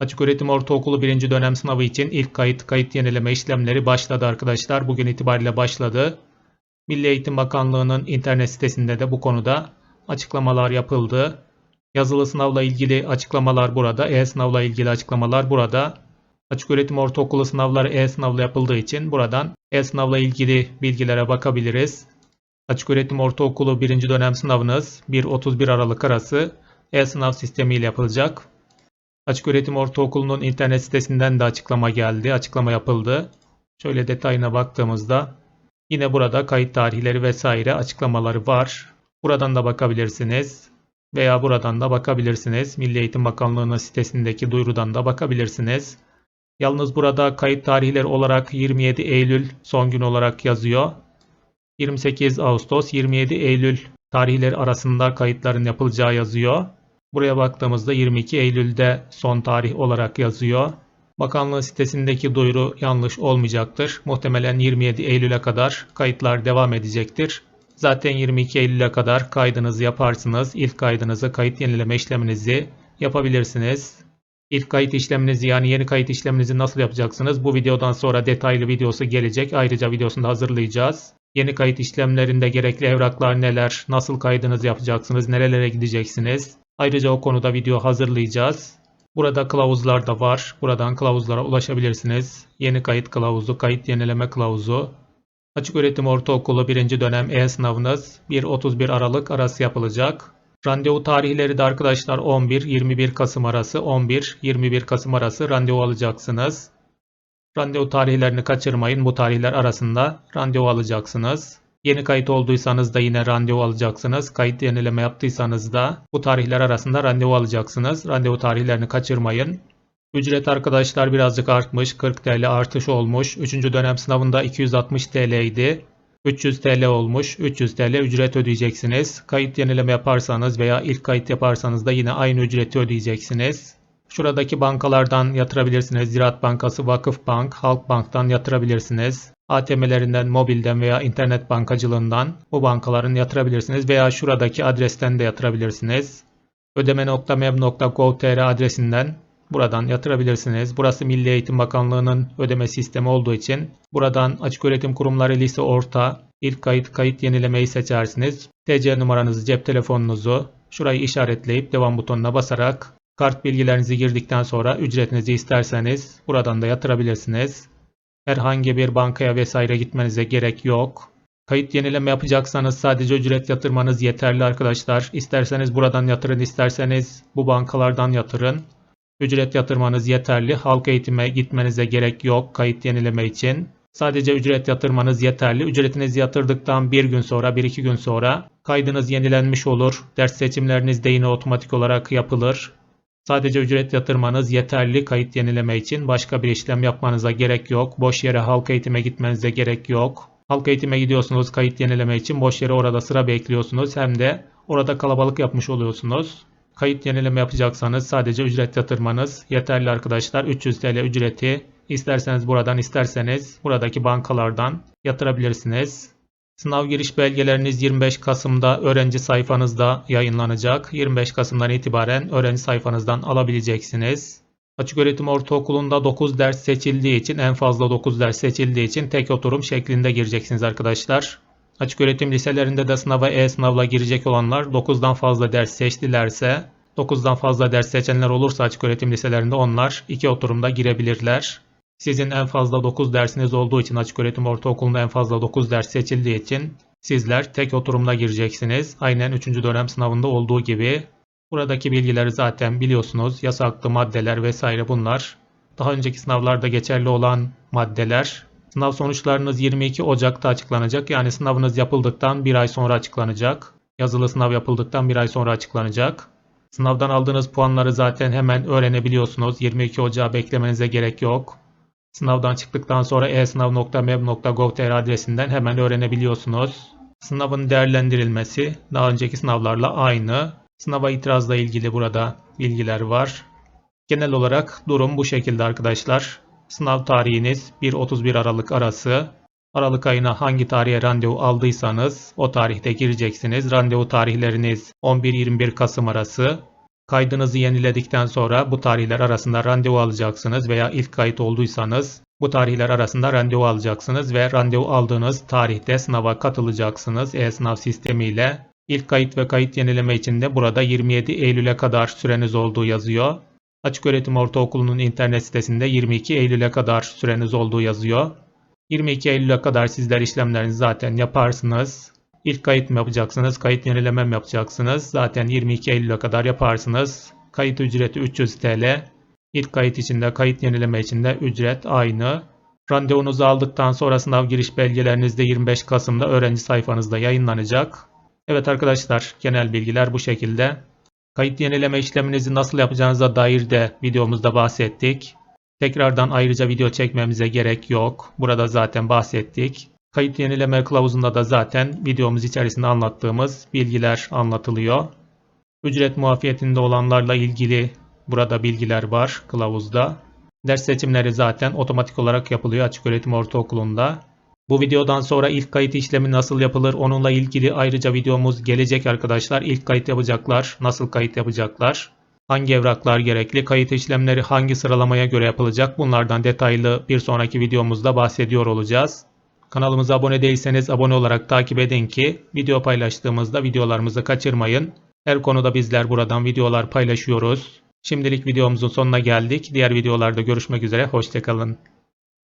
Açıköğretim Ortaokulu 1. dönem sınavı için ilk kayıt, kayıt yenileme işlemleri başladı arkadaşlar. Bugün itibariyle başladı. Milli Eğitim Bakanlığı'nın internet sitesinde de bu konuda açıklamalar yapıldı. Yazılı sınavla ilgili açıklamalar burada, e-sınavla ilgili açıklamalar burada. Açıköğretim Ortaokulu sınavları e-sınavla yapıldığı için buradan e-sınavla ilgili bilgilere bakabiliriz. Açıköğretim Ortaokulu 1. dönem sınavınız 1-31 Aralık arası e-sınav sistemiyle yapılacak. Açıköğretim Ortaokulu'nun internet sitesinden de açıklama geldi, açıklama yapıldı. Şöyle detayına baktığımızda yine burada kayıt tarihleri vesaire açıklamaları var. Buradan da bakabilirsiniz veya buradan da bakabilirsiniz. Milli Eğitim Bakanlığı'nın sitesindeki duyurudan da bakabilirsiniz. Yalnız burada kayıt tarihleri olarak 27 Eylül son gün olarak yazıyor. 28 Ağustos 27 Eylül tarihleri arasında kayıtların yapılacağı yazıyor. Buraya baktığımızda 22 Eylül'de son tarih olarak yazıyor. Bakanlığın sitesindeki duyuru yanlış olmayacaktır. Muhtemelen 27 Eylül'e kadar kayıtlar devam edecektir. Zaten 22 Eylül'e kadar kaydınızı yaparsınız. İlk kaydınızı, kayıt yenileme işleminizi yapabilirsiniz. İlk kayıt işleminizi yani yeni kayıt işleminizi nasıl yapacaksınız? Bu videodan sonra detaylı videosu gelecek. Ayrıca videosunu da hazırlayacağız. Yeni kayıt işlemlerinde gerekli evraklar neler, nasıl kaydınızı yapacaksınız, nerelere gideceksiniz? Ayrıca o konuda video hazırlayacağız. Burada kılavuzlar da var. Buradan kılavuzlara ulaşabilirsiniz. Yeni kayıt kılavuzu, kayıt yenileme kılavuzu. Açıköğretim Ortaokulu 1. dönem e-sınavınız 1-31 Aralık arası yapılacak. Randevu tarihleri de arkadaşlar 11-21 Kasım arası 11-21 Kasım arası randevu alacaksınız. Randevu tarihlerini kaçırmayın. Bu tarihler arasında randevu alacaksınız. Yeni kayıt olduysanız da yine randevu alacaksınız. Kayıt yenileme yaptıysanız da bu tarihler arasında randevu alacaksınız. Randevu tarihlerini kaçırmayın. Ücret arkadaşlar birazcık artmış. 40 TL artış olmuş. 3. dönem sınavında 260 TL idi. 300 TL olmuş. 300 TL ücret ödeyeceksiniz. Kayıt yenileme yaparsanız veya ilk kayıt yaparsanız da yine aynı ücreti ödeyeceksiniz. Şuradaki bankalardan yatırabilirsiniz. Ziraat Bankası, Vakıfbank, Halkbank'tan yatırabilirsiniz. ATM'lerinden, mobilden veya internet bankacılığından bu bankaların yatırabilirsiniz veya şuradaki adresten de yatırabilirsiniz. ödeme.meb.gov.tr adresinden buradan yatırabilirsiniz. Burası Milli Eğitim Bakanlığı'nın ödeme sistemi olduğu için buradan açıköğretim kurumları lise orta ilk kayıt kayıt yenilemeyi seçersiniz. TC numaranızı, cep telefonunuzu şurayı işaretleyip devam butonuna basarak kart bilgilerinizi girdikten sonra ücretinizi isterseniz buradan da yatırabilirsiniz. Herhangi bir bankaya vesaire gitmenize gerek yok. Kayıt yenileme yapacaksanız sadece ücret yatırmanız yeterli arkadaşlar. İsterseniz buradan yatırın, isterseniz bu bankalardan yatırın. Ücret yatırmanız yeterli. Halk eğitime gitmenize gerek yok kayıt yenileme için. Sadece ücret yatırmanız yeterli. Ücretinizi yatırdıktan bir gün sonra, bir iki gün sonra kaydınız yenilenmiş olur. Ders seçimleriniz de yine otomatik olarak yapılır. Sadece ücret yatırmanız yeterli kayıt yenileme için. Başka bir işlem yapmanıza gerek yok. Boş yere halk eğitime gitmenize gerek yok. Halk eğitime gidiyorsunuz kayıt yenileme için. Boş yere orada sıra bekliyorsunuz. Hem de orada kalabalık yapmış oluyorsunuz. Kayıt yenileme yapacaksanız sadece ücret yatırmanız yeterli arkadaşlar. 300 TL ücreti isterseniz buradan isterseniz buradaki bankalardan yatırabilirsiniz. Sınav giriş belgeleriniz 25 Kasım'da öğrenci sayfanızda yayınlanacak. 25 Kasım'dan itibaren öğrenci sayfanızdan alabileceksiniz. Açıköğretim Ortaokulu'nda 9 ders seçildiği için en fazla 9 ders seçildiği için tek oturum şeklinde gireceksiniz arkadaşlar. Açıköğretim liselerinde de sınava e-sınavla girecek olanlar 9'dan fazla ders seçtilerse 9'dan fazla ders seçenler olursa açıköğretim liselerinde onlar 2 oturumda girebilirler. Sizin en fazla 9 dersiniz olduğu için açıköğretim ortaokulunda en fazla 9 ders seçildiği için sizler tek oturumda gireceksiniz. Aynen 3. dönem sınavında olduğu gibi. Buradaki bilgileri zaten biliyorsunuz. Yasaklı maddeler vesaire bunlar. Daha önceki sınavlarda geçerli olan maddeler. Sınav sonuçlarınız 22 Ocak'ta açıklanacak. Yani sınavınız yapıldıktan bir ay sonra açıklanacak. Yazılı sınav yapıldıktan bir ay sonra açıklanacak. Sınavdan aldığınız puanları zaten hemen öğrenebiliyorsunuz. 22 Ocağı beklemenize gerek yok. Sınavdan çıktıktan sonra e-sınav.meb.gov.tr adresinden hemen öğrenebiliyorsunuz. Sınavın değerlendirilmesi daha önceki sınavlarla aynı. Sınava itirazla ilgili burada bilgiler var. Genel olarak durum bu şekilde arkadaşlar. Sınav tarihiniz 1-31 Aralık arası. Aralık ayına hangi tarihe randevu aldıysanız o tarihte gireceksiniz. Randevu tarihleriniz 11-21 Kasım arası. Kaydınızı yeniledikten sonra bu tarihler arasında randevu alacaksınız veya ilk kayıt olduysanız bu tarihler arasında randevu alacaksınız ve randevu aldığınız tarihte sınava katılacaksınız e-sınav sistemiyle. İlk kayıt ve kayıt yenileme için de burada 27 Eylül'e kadar süreniz olduğu yazıyor. Açıköğretim Ortaokulu'nun internet sitesinde 22 Eylül'e kadar süreniz olduğu yazıyor. 22 Eylül'e kadar sizler işlemlerinizi zaten yaparsınız. İlk kayıt mı yapacaksınız, kayıt yenileme mi yapacaksınız? Zaten 22 Eylül'e kadar yaparsınız. Kayıt ücreti 300 TL. İlk kayıt için de kayıt yenileme için de ücret aynı. Randevunuzu aldıktan sonra sınav giriş belgeleriniz de 25 Kasım'da öğrenci sayfanızda yayınlanacak. Evet arkadaşlar genel bilgiler bu şekilde. Kayıt yenileme işleminizi nasıl yapacağınıza dair de videomuzda bahsettik. Tekrardan ayrıca video çekmemize gerek yok. Burada zaten bahsettik. Kayıt yenileme kılavuzunda da zaten videomuz içerisinde anlattığımız bilgiler anlatılıyor. Ücret muafiyetinde olanlarla ilgili burada bilgiler var kılavuzda. Ders seçimleri zaten otomatik olarak yapılıyor Açıköğretim Ortaokulu'nda. Bu videodan sonra ilk kayıt işlemi nasıl yapılır onunla ilgili ayrıca videomuz gelecek arkadaşlar. İlk kayıt yapacaklar, nasıl kayıt yapacaklar, hangi evraklar gerekli, kayıt işlemleri hangi sıralamaya göre yapılacak bunlardan detaylı bir sonraki videomuzda bahsediyor olacağız. Kanalımıza abone değilseniz abone olarak takip edin ki video paylaştığımızda videolarımızı kaçırmayın. Her konuda bizler buradan videolar paylaşıyoruz. Şimdilik videomuzun sonuna geldik. Diğer videolarda görüşmek üzere. Hoşçakalın.